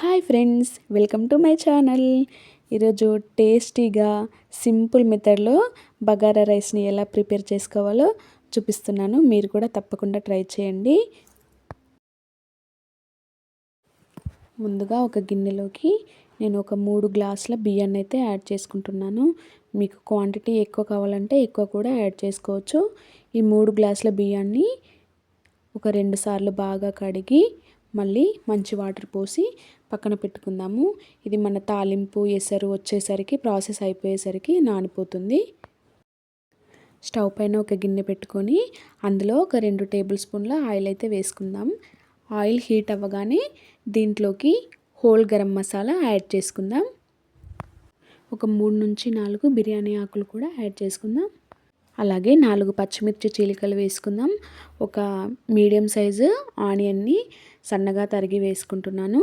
Hi friends welcome to my channel. ఈరోజు టేస్టీగా simple మెథడ్లో బగారా రైస్ని ఎలా ప్రిపేర్ చేసుకోవాలో చూపిస్తున్నాను. మీరు కూడా తప్పకుండా ట్రై చేయండి. ముందుగా ఒక గిన్నెలోకి నేను ఒక మూడు గ్లాసుల బియ్యాన్ని అయితే యాడ్ చేసుకుంటున్నాను. మీకు క్వాంటిటీ ఎక్కువ కావాలంటే ఎక్కువ కూడా యాడ్ చేసుకోవచ్చు. ఈ మూడు గ్లాసుల బియ్యాన్ని ఒక రెండు సార్లు బాగా కడిగి మళ్ళీ మంచి వాటర్ పోసి పక్కన పెట్టుకుందాము. ఇది మన తాలింపు ఎసరు వచ్చేసరికి ప్రాసెస్ అయిపోయేసరికి నానిపోతుంది. స్టవ్ పైన ఒక గిన్నె పెట్టుకొని అందులో ఒక రెండు టేబుల్ స్పూన్ల ఆయిల్ అయితే వేసుకుందాం. ఆయిల్ హీట్ అవ్వగానే దీంట్లోకి హోల్ గరం మసాలా యాడ్ చేసుకుందాం. ఒక మూడు నుంచి నాలుగు బిర్యానీ ఆకులు కూడా యాడ్ చేసుకుందాం. అలాగే నాలుగు పచ్చిమిర్చి చీలికలు వేసుకుందాం. ఒక మీడియం సైజు ఆనియన్ని సన్నగా తరిగి వేసుకుంటున్నాను.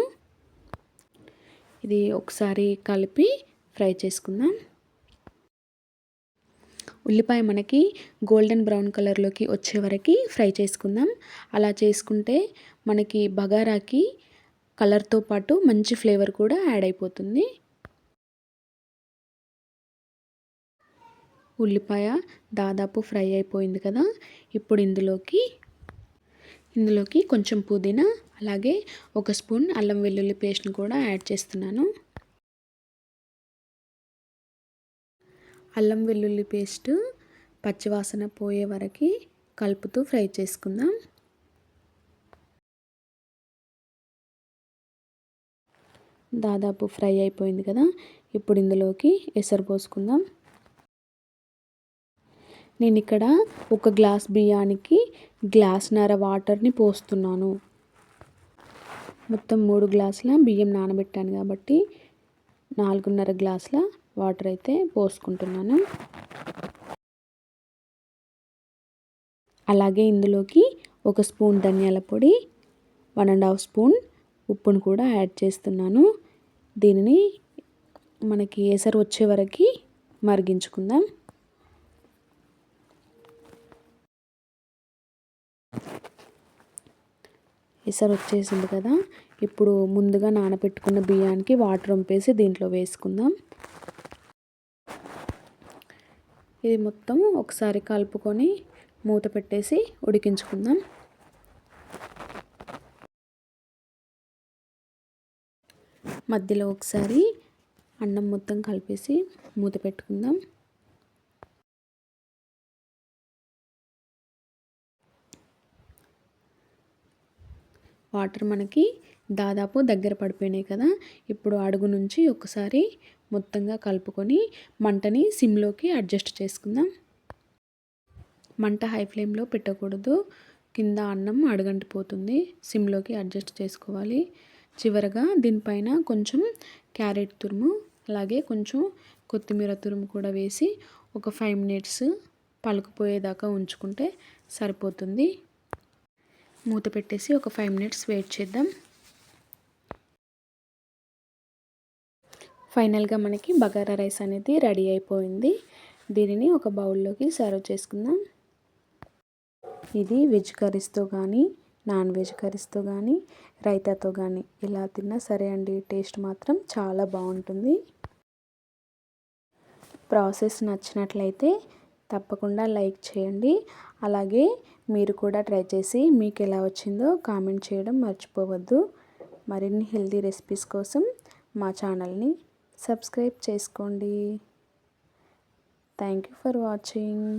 ఇది ఒకసారి కలిపి ఫ్రై చేసుకుందాం. ఉల్లిపాయ మనకి గోల్డెన్ బ్రౌన్ కలర్లోకి వచ్చే వరకు ఫ్రై చేసుకుందాం. అలా చేసుకుంటే మనకి బగారాకి కలర్తో పాటు మంచి ఫ్లేవర్ కూడా యాడ్ అయిపోతుంది. ఉల్లిపాయ దాదాపు ఫ్రై అయిపోయింది కదా. ఇప్పుడు ఇందులోకి ఇందులోకి కొంచెం పుదీనా అలాగే ఒక స్పూన్ అల్లం వెల్లుల్లి పేస్ట్ని కూడా యాడ్ చేస్తున్నాను. అల్లం వెల్లుల్లి పేస్ట్ పచ్చివాసన పోయే వరకు కలుపుతూ ఫ్రై చేసుకుందాం. దాదాపు ఫ్రై అయిపోయింది కదా ఇప్పుడు ఇందులోకి ఎసరు పోసుకుందాం. నేను ఇక్కడ ఒక గ్లాస్ బియ్యానికి గ్లాస్న్నర వాటర్ని పోస్తున్నాను. మొత్తం మూడు గ్లాసుల బియ్యం నానబెట్టాను కాబట్టి నాలుగున్నర గ్లాసుల వాటర్ అయితే పోసుకుంటున్నాను. అలాగే ఇందులోకి ఒక స్పూన్ ధనియాల పొడి వన్ అండ్ హాఫ్ స్పూన్ ఉప్పును కూడా యాడ్ చేస్తున్నాను. దీనిని మనకి ఏసరు వచ్చే వరకు మరిగించుకుందాం. ఎసరు వచ్చేసింది కదా. ఇప్పుడు ముందుగా నానబెట్టుకున్న బియ్యానికి వాటర్ వంపేసి దీంట్లో వేసుకుందాం. ఇది మొత్తం ఒకసారి కలుపుకొని మూత పెట్టేసి ఉడికించుకుందాం. మధ్యలో ఒకసారి అన్నం మొత్తం కలిపేసి మూత పెట్టుకుందాం. వాటర్ మనకి దాదాపు దగ్గర పడిపోయినాయి కదా. ఇప్పుడు అడుగు నుంచి ఒకసారి మొత్తంగా కలుపుకొని మంటని సిమ్లోకి అడ్జస్ట్ చేసుకుందాం. మంట హై ఫ్లేమ్లో పెట్టకూడదు. కింద అన్నం అడగంటిపోతుంది. సిమ్లోకి అడ్జస్ట్ చేసుకోవాలి. చివరగా దీనిపైన కొంచెం క్యారెట్ తురుము అలాగే కొంచెం కొత్తిమీర తురుము కూడా వేసి ఒక ఫైవ్ మినిట్స్ పలుకుపోయేదాకా ఉంచుకుంటే సరిపోతుంది. మూత పెట్టేసి ఒక ఫైవ్ మినిట్స్ వెయిట్ చేద్దాం. ఫైనల్గా మనకి బగారా రైస్ అనేది రెడీ అయిపోయింది. దీనిని ఒక బౌల్లోకి సర్వ్ చేసుకుందాం. ఇది వెజ్ కర్రీస్తో కానీ నాన్ వెజ్ కర్రీస్తో కానీ రైతాతో కానీ ఇలా తిన్నా సరే అండి టేస్ట్ మాత్రం చాలా బాగుంటుంది. ప్రాసెస్ నచ్చినట్లయితే తప్పకుండా లైక్ చేయండి. అలాగే మీరు కూడా ట్రై చేసి మీకు ఎలా వచ్చిందో కామెంట్ చేయడం మర్చిపోవద్దు. మరిన్ని హెల్తీ రెసిపీస్ కోసం మా ఛానల్ని సబ్స్క్రైబ్ చేసుకోండి. Thank you for watching.